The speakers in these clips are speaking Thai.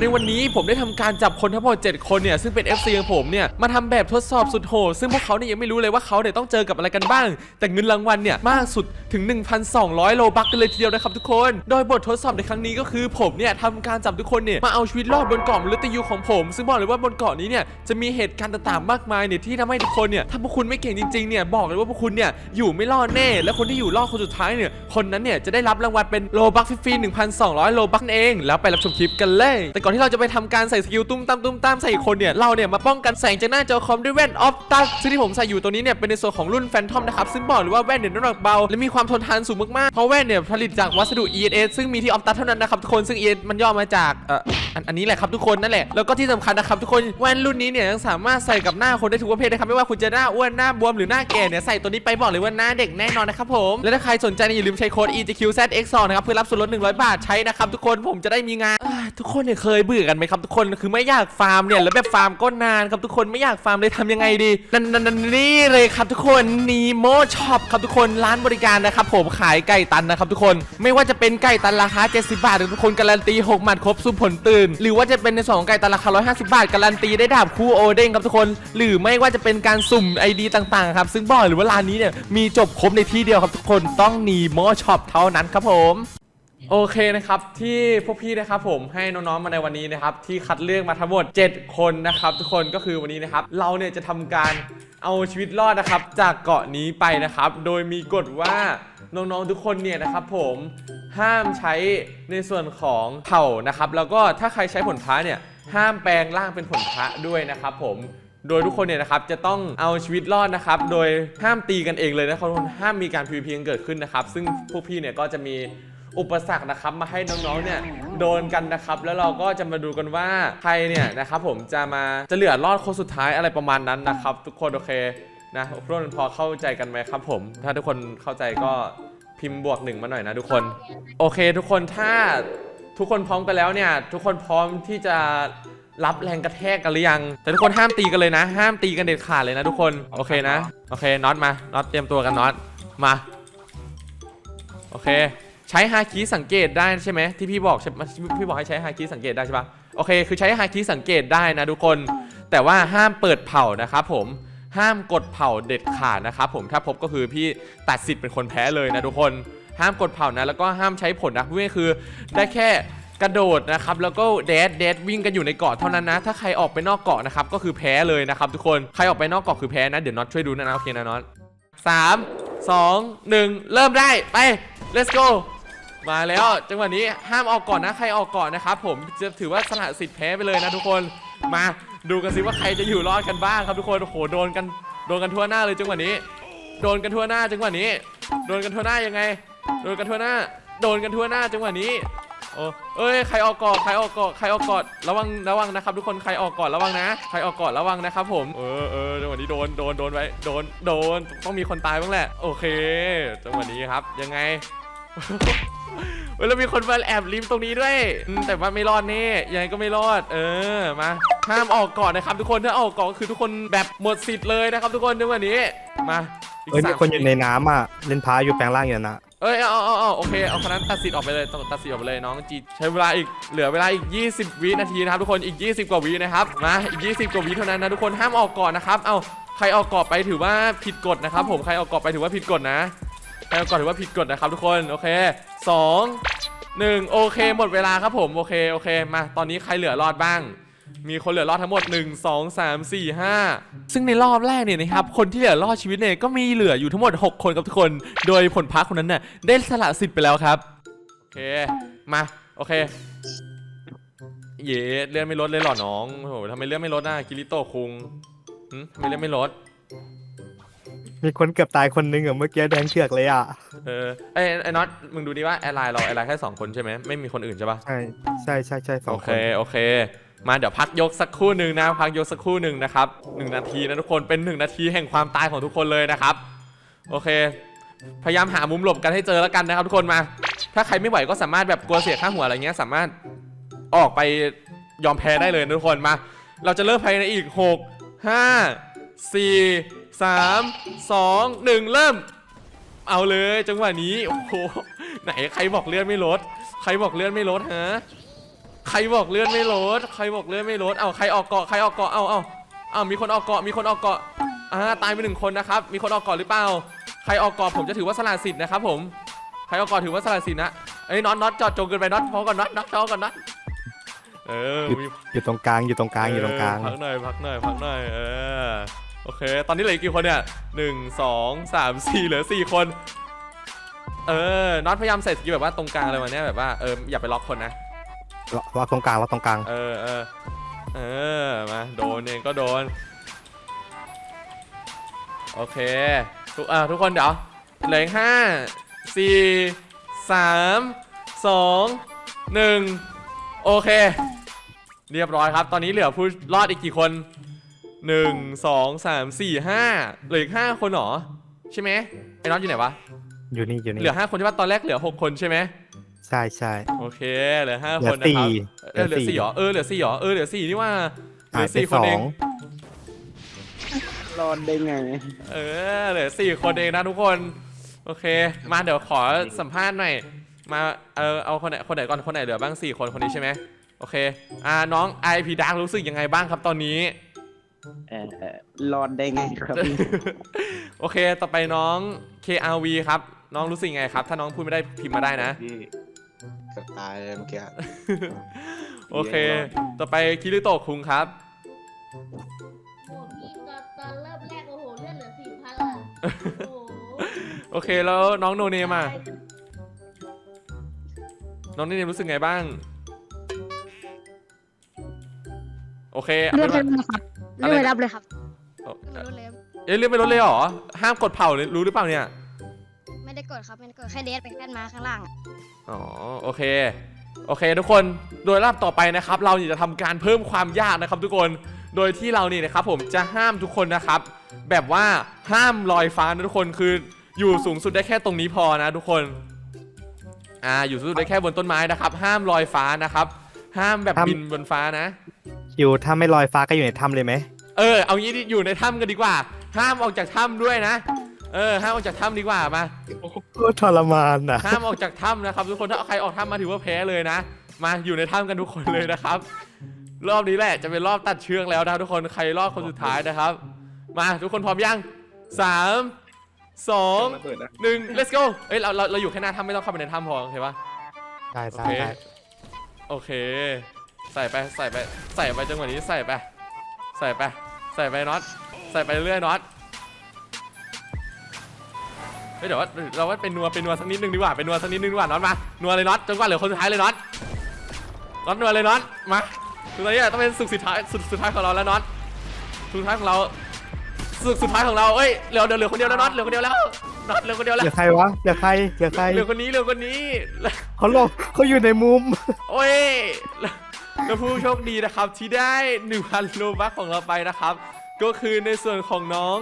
ในวันนี้ผมได้ทำการจับคนทั้งหมด7คนเนี่ยซึ่งเป็น FC ของผมเนี่ยมาทำแบบทดสอบสุดโหดซึ่งพวกเขาเนี่ยยังไม่รู้เลยว่าเขาเนี่ยต้องเจอกับอะไรกันบ้าง แต่เงินรางวัลเนี่ยมากสุดถึง 1,200 โลบักกันเลยทีเดียวนะครับทุกคน โดยบททดสอบในครั้งนี้ก็คือผมเนี่ยทำการจับทุกคนเนี่ยมาเอาชีวิตรอดบนเกาะมฤตยูของผม ซึ่งบอกเลยว่าบนเกาะนี้เนี่ยจะมีเหตุการณ์ต่างๆมากมายเนี่ยที่ทำให้ทุกคนเนี่ยถ้าพวกคุณไม่เก่งจริงๆเนี่ยบอกเลยว่าพวกคุณเนี่ยอยู่ไม่รอดแน่ และคนที่อยู่รอดคนสุดท้ายเนี่ยคนนั้นเนี่ยจะได้รับรางวัลเป็นโลบักฟรีๆ1,200 โลบักเอง แล้วไปรับชมคลิปกันเลยแต่ก่อนที่เราจะไปทำการใส่สกิลตุ้มตามตุ้มตามใส่คนเนี่ยเราเนี่ยมาป้องกันแสงจากหน้าจอคอมด้วยแว่นออฟตัสซึ่งที่ผมใส่อยู่ตัวนี้เนี่ยเป็นในส่วนของรุ่นแฟนทอมนะครับซึ่งบอกเลยว่าแว่นเนี่ยน้ำหนักเบาและมีความทนทานสูงมากๆเพราะแว่นเนี่ยผลิตจากวัสดุ ENS ซึ่งมีที่ออฟตัสเท่านั้นนะครับทุกคนซึ่ง ENS มันย่อมาจากเอ่อ อันอันนี้แหละครับทุกคนนั่นแหละแล้วก็ที่สำคัญนะครับทุกคนแว่นรุ่นนี้เนี่ยยังสามารถใส่กับหน้าคนได้ทุกประเภทนะครับไม่ว่าคุณจะหน้าอ้วนหน้าบวมหรือหน้าแก่เนี่ยใส่ตัวนี้ไปบอกเลยว่าหน้าเด็กแน่นอนนะครับผมและถ้าใครสนใจอย่าลืมใช้โค้ด EGQZX2 นะครับเพื่อรับส่วนลด100 บาทใช้นะครับทุกคนผมจะได้มีงานทุกคนเนี่ยเคยเบื่อกันไหมครับทุกคนคือไม่อยากฟาร์มเนี่ยแล้วแบบฟาร์มก็นานครับทุกคนไม่อยากฟาร์มเลยทำยังไงดีนั่นนั่นนี่เลยครับทุกคนนีโมช็อปครับทุกคนร้านบริการนะครับผมขายไก่ตันนะครับทุกคน ไม่ว่าจะเป็นไก่ตันราคา 70 บาททุกคนการันตี 6 หมัดครบซุผลตื่นหรือว่าจะเป็นในส่วนของไก่ตาราคา 150 บาท การันตีได้ดาบคู่โอเด้งครับทุกคน หรือไม่ว่าจะเป็นการสุ่มไอดีต่างๆครับซึ่งบอกหรือว่าร้านนี้เนี่ยมีจบครบในที่เดียวครับทุกคนต้องนีโมช็อปเท่านั้นครับผม โอเคนะครับที่พวกพี่นะครับผมให้น้องๆมาในวันนี้นะครับที่คัดเลือกมาทั้งหมด 7 คนนะครับ ทุกคนก็คือวันนี้นะครับ เราเนี่ยจะทำการเอาชีวิตรอดนะครับ จากเกาะนี้ไปนะครับ โดยมีกฎว่าน้องๆทุกคนเนี่ยนะครับ ผมห้ามใช้ในส่วนของเผ่านะครับ แล้วก็ถ้าใครใช้ผลพระเนี่ยห้ามแปลงร่างเป็นผลพระด้วยนะครับ ผมโดยทุกคนเนี่ยนะครับจะต้องเอาชีวิตรอดนะครับ โดยห้ามตีกันเองเลยนะครับห้ามมีการ PVP กันเกิดขึ้นนะครับ ซึ่งพวกพี่เนี่ยก็จะมี อุปสรรคนะครับมาให้น้องๆเนี่ยโดนกันนะครับ แล้วเราก็จะมาดูกันว่าใครเนี่ยนะครับผมจะมาจะเหลือรอดคนสุดท้ายอะไรประมาณนั้นนะครับ ทุกคนโอเคนะทุกคนพอเข้าใจกันไหมครับ ผม ถ้าทุกคนเข้าใจก็พิมพ์บวกหนึ่งมาหน่อยนะทุกคน โอเค ทุกคนถ้าทุกคนพร้อมกันแล้วเนี่ย ทุกคนพร้อมที่จะรับแรงกระแทกกันหรือยัง แต่ทุกคนห้ามตีกันเลยนะ ห้ามตีกันเด็ดขาดเลยนะทุกคน โอเคนะ โอเค น็อตมา น็อตเตรียมตัวกันน็อต มา โอเค ใช้ฮาคิสังเกตได้ใช่ไหมที่พี่บอกใช่ไหมพี่บอกให้ใช้ฮาคิสังเกตได้ใช่ปะโอเค คือใช้ฮาคิสังเกตได้นะทุกคน แต่ว่าห้ามเปิดเผานะครับผมห้ามกดเผาเด็ดขาดนะครับผมถ้าพบก็คือพี่ตัดสิทธิ์เป็นคนแพ้เลยนะทุกคน ห้ามกดเผานะแล้วก็ห้ามใช้ผลนะเพื่อคือได้แค่กระโดดนะครับแล้วก็แดดแดดวิ่งกันอยู่ในเกาะเท่านั้นนะ ถ้าใครออกไปนอกเกาะนะครับก็คือแพ้เลยนะครับทุกคนใครออกไปนอกเกาะคือแพ้นะเดี๋ยวน็อตช่วยดูนะนะโอเคนะน็อตสามสองหนึ่งเริ่มได้ไป let's go มาแล้วจังหวะนี้ห้ามออกก่อนนะใครออกก่อนนะครับผมจะถือว่าสละสิทธิ์แพ้ไปเลยนะทุกคนมาดูกันสิว่าใครจะอยู่รอดกันบ้างครับทุกคนโอ้โหโดนกันโดนกันทั่วหน้าเลยจังหวะนี้ โดนกันทั่วหน้าจังหวะนี้ โดนกันทั่วหน้ายังไง โดนกันทั่วหน้า โดนกันทั่วหน้าจังหวะนี้โอ้เอ้ยใครออกก่อนใครออกก่อนใครออกก่อนระวังระวังนะครับ ทุกคนใครออกก่อนระวังนะใครออกก่อนระวังนะครับ ผมเออเออจังหวะนี้โดนโดนโดนไว้โดนโดนต้องมีคนตายบ้างแหละ โอเคจังหวะนี้ครับยังไง เฮ้ยแล้วมีคนมาแอบลิมตรงนี้ด้วยอืมแต่ว่าไม่รอดแน่ยังไงก็ไม่รอด เออมาห้ามออกก่อนนะครับ ทุกคนถ้าออกก่อนก็คือทุกคนแบบหมดสิทธิ์เลยนะครับ ทุกคนในวันนี้มาอีกเฮ้ยมีสามคนอยู่ในน้ำอะเล่นพาอยู่แปลงร่างอยู่นะเอ้ยเอาเอาเอาโอเคเอาคนนั้นตัดสิทธิ์ออกไปเลยต้องตัดสิทธิ์ออกไปเลยน้องจีใช้เวลาอีกเหลือเวลาอีก 20 วินาทีนะครับทุกคนอีก 20 กว่าวินะครับมาอีก 20 กว่าวิเท่านั้นนะทุกคนห้ามออกก่อนนะครับเอาใครออกก่อนไปถือว่าผิดกฎนะครับ ผมใครออกก่อนไปถือว่าผิดกฎนะใครออ กก่อนถือว่าผิดกฎนะครับทุกคนโอเค2 1โอเคหมดเวลาครับผมโอเคโอเคมาตอนนี้ใครเหลือรอดบ้าง มีคนเหลือรอดทั้งหมด 1 2 3 4 5 ซึ่งในรอบแรกเนี่ยนะครับคนที่เหลือรอดชีวิตเนี่ยก็มีเหลืออยู่ทั้งหมด 6 คนครับทุกคน โดยผลพักคนนั้นเนี่ยได้สละสิทธิ์ไปแล้วครับโอเคมาโอเคเย่เลื่อนไม่ลดเลยหรอน้องโอ้โหทำไมเลื่อนไม่ลดน่ะกิริโตคุงทำไมเลื่อนไม่ลด มีคนเกือบตายคนนึงอะเมื่อกี้แดงเถือกเลยอะ เออไอ้ไอ้น็อตมึงดูดิว่าแอร์ไลน์เราแอร์ไลน์แค่สองคนใช่ไหมไม่มีคนอื่นใช่ปะใช่ใช่ใช่ใช่สอโองคเคน โอเค มาเดี๋ยวพักยกสักครู่หนึ่งนะพักยกสักครู่หนึ่งนะครับหนึ่งนาทีนะทุกคนเป็นหนึ่งนาทีแห่งความตายของทุกคนเลยนะครับ โอเค พยายามหามุมหลบกันให้เจอแล้วกันนะครับทุกคนมา ถ้าใครไม่ไหวก็สามารถแบบกลัวเสียค่าหัวอะไรเงี้ยสามารถออกไปยอมแพ้ได้เลยนะทุกคนมา เราจะเริ่มภายในอีก6 5 4 3 2 1 เริ่ม เอาเลยจังหวะนี้ โอ้โห ไหนใครบอกเลื่อนไม่ลด ใครบอกเลื่อนไม่ลดฮะ ใครบอกเลื่อนไม่ลด ใครบอกเลื่อนไม่ลด เอาใครออกเกาะ ใครออกเกาะ เอาเอาเอามีคนออกเกาะ มีคนออกเกาะ อ่า ตายไปหนึ่งคนนะครับ มีคนออกเกาะหรือเปล่า ใครออกเกาะผมจะถือว่าสละสิทธิ์นะครับผม ใครออกเกาะถือว่าสละสิทธิ์นะเอ้ยน็อตน็อตจอดจงเกินไปน็อตพอก่อนน็อตน็อตพอก่อนน็อตเออมีอยู่ตรงกลางอยู่ตรงกลางอยู่ตรงกลางเพักหน่อยพักหน่อยพักหน่อยเออ โอเค ตอนนี้เหลืออีกกี่คนเนี่ยหนึ่งสองสามสี่เหลือสี่คน เออน็อตพยายามใส่สกิลแบบว่าตรงกลางอะไรมาเนี้ยแบบว่าเอออย่าไปล็อกคนนะเราเราตรงกลางเราตรงกลาง เออเออเออมาโดนเองก็โดน โอเค ทุกอ่าทุกคนเดี๋ยวเหลืออีกห้าสี่สามสองหนึ่งโอเค เรียบร้อยครับ ตอนนี้เหลือผู้รอดอีกกี่คน หนึ่งสองสามสี่ห้าเหลืออีกห้าคนเหรอ ใช่ไหมไอ้น็อตอยู่ไหนวะ อยู่นี่อยู่นี่เหลือห้าคนใช่ปะตอนแรกเหลือหกคนใช่ไหมใช่ใช่ โอเคเหลือห้าเหลืคอนนะครับสี่เออเหลือสี่เหรอเออเหลือสี่เหรอเออเหลือสี่นี่ว่าเหลืหายอไปสี่คสนอเอง งรอดได้ไง เออเหลือสี่คนเองนะทุกคน โอเค มาเดี๋ยวขอสัมภาษณ์หน่อย มาเออเอาคนไหนคนไหนก่อนคนไหนเหลือบ้างสี่คนคนนี้ใช่ไหมโอเคอ่าน้อง IP Dark รู้สึกยังไงบ้างครับตอนนี้ เออเอ่อรอดได้ไงครับโอเค ต่อไปน้อง KRV ครับ น้องรู้สึกยังไงครับ ถ้าน้องพูดไม่ได้พิมพ์มาได้นะ พี่เกือบตายเลยเมื่อกี้ โอเค ต่อไปคิริโตะคุงครับโอ้พี่ตอนตอนเริ่มแรกโอ้โหเลือดเหลือสี่พันอะโอ้โหโอเค แล้วน้องโนเนมอะ น้องโนเนมรู้สึกไงบ้าง โอเคเอาเลื่เป็อนนไปว่าเลยครับ อะไรเลื่อนไปรับเลยครับเอาเลื่อนไปเลยเอ๊ะเลื่อนไปรถเลยเหรอ ห้ามกดเผาเลยรู้หรือเปล่าเนี่ย ไม่ได้กดครับไม่ได้กดแค่เดสไปแค่มาข้างล่างอะอ๋อโอเคโอเค ทุกคนโดยรอบต่อไปนะครับ เราเนี่ยจะทำการเพิ่มความยากนะครับ ทุกคนโดยที่เรานี่นะครับ ผมจะห้ามทุกคนนะครับ แบบว่าห้ามลอยฟ้านะทุกคนคืออยู่สูงสุดได้แค่ตรงนี้พอนะ ทุกคนอ่าอยู่สูงสุดได้แค่บนต้นไม้นะครับ ห้ามลอยฟ้านะครับ ห้ามแบบบินบนฟ้านะ อยู่ถ้าไม่ลอยฟ้าก็อยู่ในถ้ำเลยไหมเออเอางี้ดิอยู่ในถ้ำกันดีกว่า ห้ามออกจากถ้ำด้วยนะ เออห้ามออกจากถ้ำดีกว่ามา โคตรทรมานอะ ห้ามออกจากถ้ำนะครับ ทุกคนถ้าใครออกถ้ำมาถือว่าแพ้เลยนะ มาอยู่ในถ้ำกันทุกคนเลยนะครับ รอบนี้แหละจะเป็นรอบตัดเชือกแล้วนะทุกคนใครรอบคนสุดท้ายนะครับ มาทุกคนพร้อมยังสามสองหนึ่ง let's go เอ้ยเราเราเราอยู่แค่หน้าถ้ำไม่ต้องเข้าไปในถ้ำพอโอเคปะได้โอได้เคได้โอเค ใส่ไปใส่ไปใส่ไปจังหวะนี้ใส่ไปใส่ไปใส่ไปน็อตใส่ไปเรื่อยๆน็อตเฮ้ยเดี๋ยวว่าเราว่าเป็นนัวเป็นนัวสักนิดนึงดีกว่าเป็นนัวสักนิดนึงดีกว่าน็อตมานัวเลยน็อตจนกว่าเหลือคนสุดท้ายเลยน็อตน็อตนัวเลยน็อตมาสุดท้ายเนี่ยต้องเป็นสุดสุดท้ายสุดสุดท้ายของเราแล้วน็อตสุดท้ายของเราสุดสุดท้ายของเราเอ้ยเหลือเดี๋ยวเหลือคนเดียวแล้วน็อตเหลือคนเดียวแล้วน็อตเหลือคนเดียวเหแล้วลือใครวะเหลือใครเหลือใครเหลือคนนี้เหลือคนนี้เขาหลบเขาอยู่ในมุมโอ้ย แล้วผู้โชคดีนะครับที่ได้1,000โลบัคของเราไปนะครับ ก็คือในส่วนของน้อง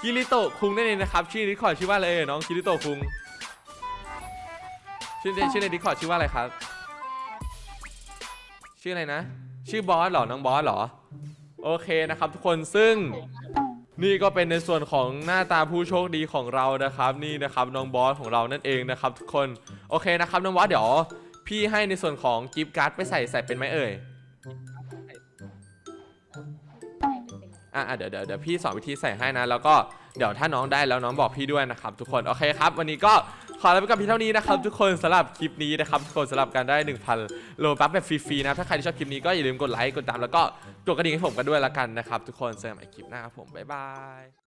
คิริโตะคุงนั่นเองนะครับชื่อในดิสคอร์ดชื่อว่าอะไรเอ่ยน้องคิริโตะคุงชื่อในชื่อในดิสคอร์ดชื่อว่าอะไรครับ ชื่ออะไรนะ ชื่อบอสเหรอน้องบอสเหรอ โอเคนะครับ ทุกคนซึ่งนี่ก็เป็นในส่วนของหน้าตาผู้โชคดีของเรานะครับ นี่นะครับน้องบอสของเรานั่นเองนะครับ ทุกคนโอเคนะครับน้องบอสเดี๋ยว พี่ให้ในส่วนของกิฟต์การ์ดไปใส่ใส่เป็นไหมเอ่ยอะอะเดี๋ยวเดี๋ยวเดี๋ยวพี่สอนวิธีใส่ให้นะ แล้วก็เดี๋ยวถ้าน้องได้แล้วน้องบอกพี่ด้วยนะครับ ทุกคน โอเคครับ วันนี้ก็ขอลาไปกับพี่เท่านี้นะครับ ทุกคนสำหรับคลิปนี้นะครับทุกคนสำหรับการได้ 1,000 โลบัฟแบบฟรีๆนะ ถ้าใครที่ชอบคลิปนี้ก็อย่าลืมกดไลค์ กดตามแล้วก็กดกระดิ่งให้ผมกันด้วยละกันนะครับทุกคนเจอกันใหม่คลิปหน้าครับผม บ๊ายบาย